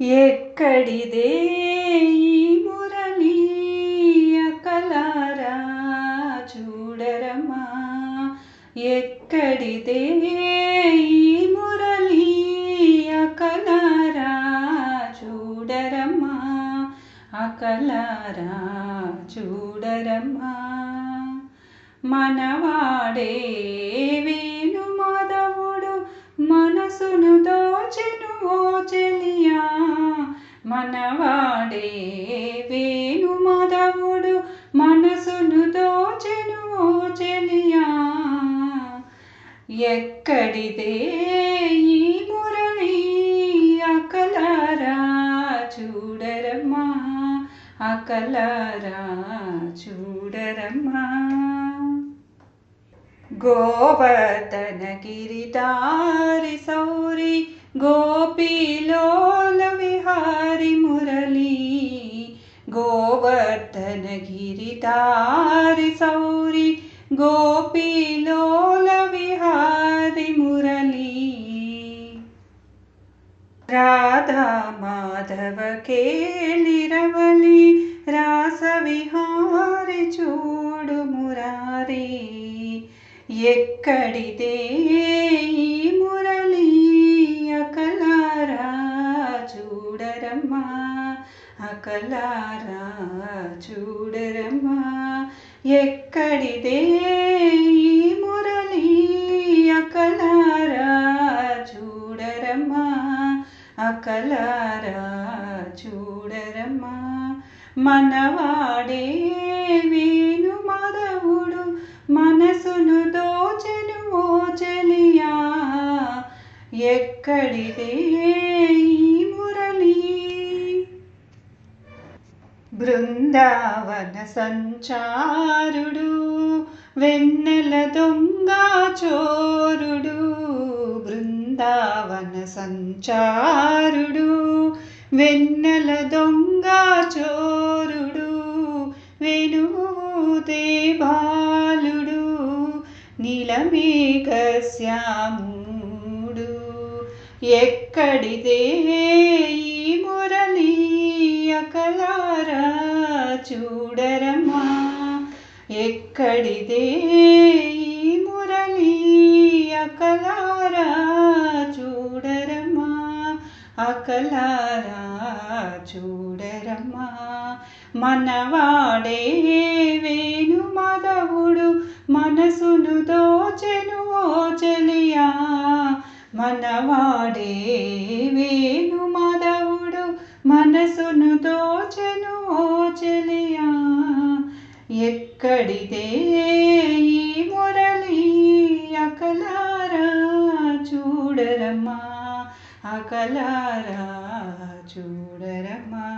ఎక్కడిదే ఈ మురళి అకలారా చూడరమ్మా ఎక్కడిదే ఈ మురళి అకలారా చూడరమ్మా అకలారా చూడరమ్మా మనవాడే మనవాడే వేణు మాధవుడు మనసును దోచెను చెలియా. ఎక్కడిదే ఈ మురళి అకలారా చూడరమ్మా అకలారా చూడరమ్మా. గోవర్ధన గిరిదారి సౌరి గోపీలోల విహారి మురళి గోవర్ధన గిరిదారి సౌరి గోపీలోల విహారి మురళీ రాధా మాధవ కేళిరవలి రాస విహారి చూడు మురారి ఎక్కడిదే చూడరమ్మా అకలారా చూడరమ్మా. ఎక్కడిదే ఈ మురళి అకలారా చూడరమ్మా. అకలారా చూడరమ్మా. మనవాడే వేణు మాధవుడు మనసును దోచెను ఓ చెలియా. ఎక్కడిదే బృందావన సంచారుడు వెన్నెల దొంగ చోరుడు బృందావన సంచారుడు వెన్నెల దొంగ చోరుడు వెనుదే బాలుడు నీలమేఘ శ్యాముడు ఎక్కడిదే ఈ మురళీ అకలారా? చూడరమ్మా. ఎక్కడిదే ఈ మురళి అకలారా చూడరమ్మా. అకలారా చూడరమ్మా. మనవాడే వేణు మదవుడు మనసును దోచెను ఓ చెలియా. మనవాడే వేణు మదవుడు మనసును దోచెను ఓ చెలియా. ఎక్కడిదే ఈ మురళి అకలారా? చూడరమ్మా అకలారా చూడరమ్మా.